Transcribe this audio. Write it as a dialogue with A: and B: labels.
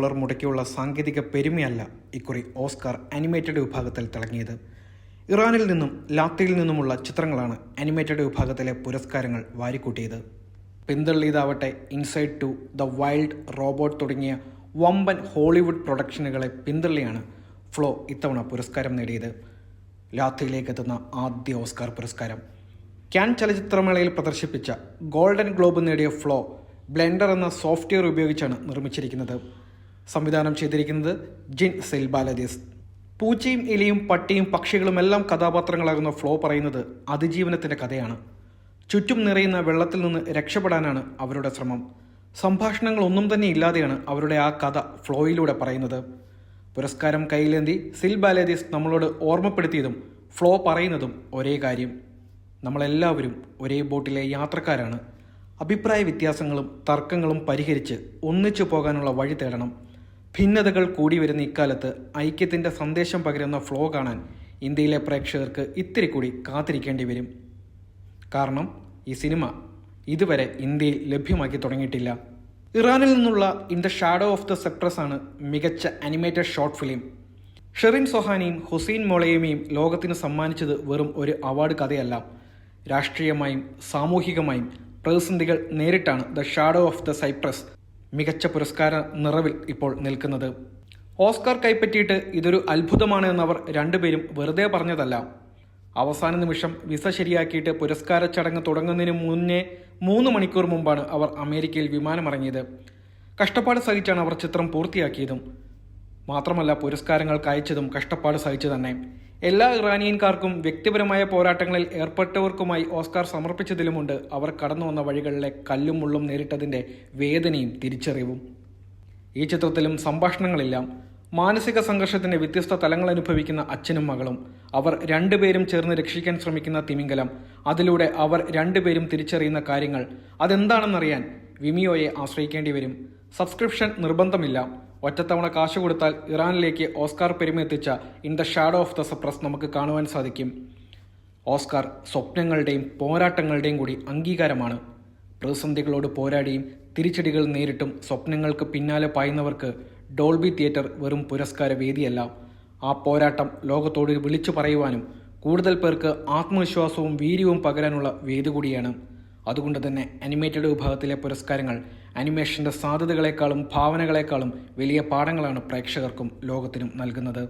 A: Dollar മുടക്കിയുള്ള സാങ്കേതിക പെരുമയല്ല ഇക്കുറി Oscar animated വിഭാഗത്തിൽ തിളങ്ങിയത്. ഇറാനിൽ നിന്നും ലാത്തിയിൽ നിന്നുമുള്ള ചിത്രങ്ങളാണ് അനിമേറ്റഡ് വിഭാഗത്തിലെ പുരസ്കാരങ്ങൾ വാരിക്കൂട്ടിയത്. പിന്തള്ളിയതാവട്ടെ inside two the wild robot തുടങ്ങിയ വമ്പൻ ഹോളിവുഡ് പ്രൊഡക്ഷനുകളെ പിന്തള്ളിയാണ് ഫ്ലോ ഇത്തവണ പുരസ്കാരം നേടിയത്. ലാത്തിയിലേക്ക് എത്തുന്ന ആദ്യ ഓസ്കാർ പുരസ്കാരം. ക്യാൻ ചലച്ചിത്രമേളയിൽ പ്രദർശിപ്പിച്ച ഗോൾഡൻ ഗ്ലോബ് നേടിയ ഫ്ലോ ബ്ലെൻഡർ എന്ന സോഫ്റ്റ്വെയർ ഉപയോഗിച്ചാണ് നിർമ്മിച്ചിരിക്കുന്നത്. സംവിധാനം ചെയ്തിരിക്കുന്നത് ജിൻ സെൽബാലദീസ് പൂച്ചയും എലിയും പട്ടിയും പക്ഷികളും എല്ലാം കഥാപാത്രങ്ങളാകുന്ന ഫ്ലോ പറയുന്നത് അതിജീവനത്തിന്റെ കഥയാണ്. ചുറ്റും നിറയുന്ന വെള്ളത്തിൽ നിന്ന് രക്ഷപ്പെടാനാണ് അവരുടെ ശ്രമം. സംഭാഷണങ്ങളൊന്നും തന്നെ ഇല്ലാതെയാണ് അവരുടെ ആ കഥ ഫ്ലോയിലൂടെ പറയുന്നത്. പുരസ്കാരം കയ്യിലേന്തി സിൽ ബാലേദീസ് നമ്മളോട് ഓർമ്മപ്പെടുത്തിയതും ഫ്ലോ പറയുന്നതും ഒരേ കാര്യം. നമ്മളെല്ലാവരും ഒരേ ബോട്ടിലെ യാത്രക്കാരാണ്. അഭിപ്രായ വ്യത്യാസങ്ങളും തർക്കങ്ങളും പരിഹരിച്ച് ഒന്നിച്ചു പോകാനുള്ള വഴി തേടണം. ഭിന്നതകൾ കൂടി വരുന്ന ഇക്കാലത്ത് ഐക്യത്തിന്റെ സന്ദേശം പകരുന്ന ഫ്ലോ കാണാൻ ഇന്ത്യയിലെ പ്രേക്ഷകർക്ക് ഇത്തിരി കൂടി കാത്തിരിക്കേണ്ടി വരും. കാരണം ഈ സിനിമ ഇതുവരെ ഇന്ത്യയിൽ ലഭ്യമാക്കി തുടങ്ങിയിട്ടില്ല. ഇറാനിൽ നിന്നുള്ള in the shadow of the cypress ആണ് മികച്ച അനിമേറ്റഡ് ഷോർട്ട് ഫിലിം ഷെറിൻ സൊഹാനിയും ഹുസൈൻ മൊളയമിയും ലോകത്തിന് സമ്മാനിച്ചത് വെറും ഒരു അവാർഡ് കഥയല്ല. രാഷ്ട്രീയമായും സാമൂഹികമായും പ്രതിസന്ധികൾ നേരിട്ടാണ് the shadow of the cypress മികച്ച പുരസ്കാര നിറവിൽ ഇപ്പോൾ നിൽക്കുന്നത്. ഓസ്കാർ കൈപ്പറ്റിയിട്ട് ഇതൊരു അത്ഭുതമാണ് എന്നവർ രണ്ടുപേരും വെറുതെ പറഞ്ഞതല്ല. അവസാന നിമിഷം വിസ ശരിയാക്കിയിട്ട് പുരസ്കാര ചടങ്ങ് തുടങ്ങുന്നതിന് മുന്നേ മൂന്ന് മണിക്കൂർ മുമ്പാണ് അവർ അമേരിക്കയിൽ വിമാനമിറങ്ങിയത്. കഷ്ടപ്പാട് സഹിച്ചാണ് അവർ ചിത്രം പൂർത്തിയാക്കിയതും. മാത്രമല്ല പുരസ്കാരങ്ങൾക്ക് അയച്ചതും കഷ്ടപ്പാട് സഹിച്ചു തന്നെ. എല്ലാ ഇറാനിയൻകാർക്കും വ്യക്തിപരമായ പോരാട്ടങ്ങളിൽ ഏർപ്പെട്ടവർക്കുമായി ഓസ്കാർ സമർപ്പിച്ചതിലുമുണ്ട് അവർ കടന്നു വന്ന വഴികളിലെ കല്ലും മുള്ളും നേരിട്ടതിന്റെ വേദനയും തിരിച്ചറിവും. ഈ ചിത്രത്തിലും സംഭാഷണങ്ങളെല്ലാം മാനസിക സംഘർഷത്തിന്റെ വ്യത്യസ്ത തലങ്ങൾ അനുഭവിക്കുന്ന അച്ഛനും മകളും അവർ രണ്ടുപേരും ചേർന്ന് രക്ഷിക്കാൻ ശ്രമിക്കുന്ന തിമിംഗലം അതിലൂടെ അവർ രണ്ടുപേരും തിരിച്ചറിയുന്ന കാര്യങ്ങൾ അതെന്താണെന്നറിയാൻ വിമിയോയെ ആശ്രയിക്കേണ്ടി വരും. സബ്സ്ക്രിപ്ഷൻ നിർബന്ധമില്ല. ഒറ്റത്തവണ കാശ് കൊടുത്താൽ ഇറാനിലേക്ക് Oscar പെരുമെത്തിച്ച in the shadow of the cypress നമുക്ക് കാണുവാൻ സാധിക്കും. ഓസ്കാർ സ്വപ്നങ്ങളുടെയും പോരാട്ടങ്ങളുടെയും കൂടി അംഗീകാരമാണ്. പ്രതിസന്ധികളോട് പോരാടിയും തിരിച്ചടികൾ നേരിട്ടും സ്വപ്നങ്ങൾക്ക് പിന്നാലെ പായുന്നവർക്ക് ഡോൾബി തിയേറ്റർ വെറും പുരസ്കാര വേദിയല്ല. ആ പോരാട്ടം ലോകത്തോട് വിളിച്ചു പറയുവാനും കൂടുതൽ പേർക്ക് ആത്മവിശ്വാസവും വീര്യവും പകരാനുള്ള വേദി കൂടിയാണ്. അതുകൊണ്ട് തന്നെ അനിമേറ്റഡ് വിഭാഗത്തിലെ പുരസ്കാരങ്ങൾ അനിമേഷന്റെ സാധ്യതകളെക്കാളും ഭാവനകളെക്കാളും വലിയ പാഠങ്ങളാണ് പ്രേക്ഷകർക്കും ലോകത്തിനും നൽകുന്നത്.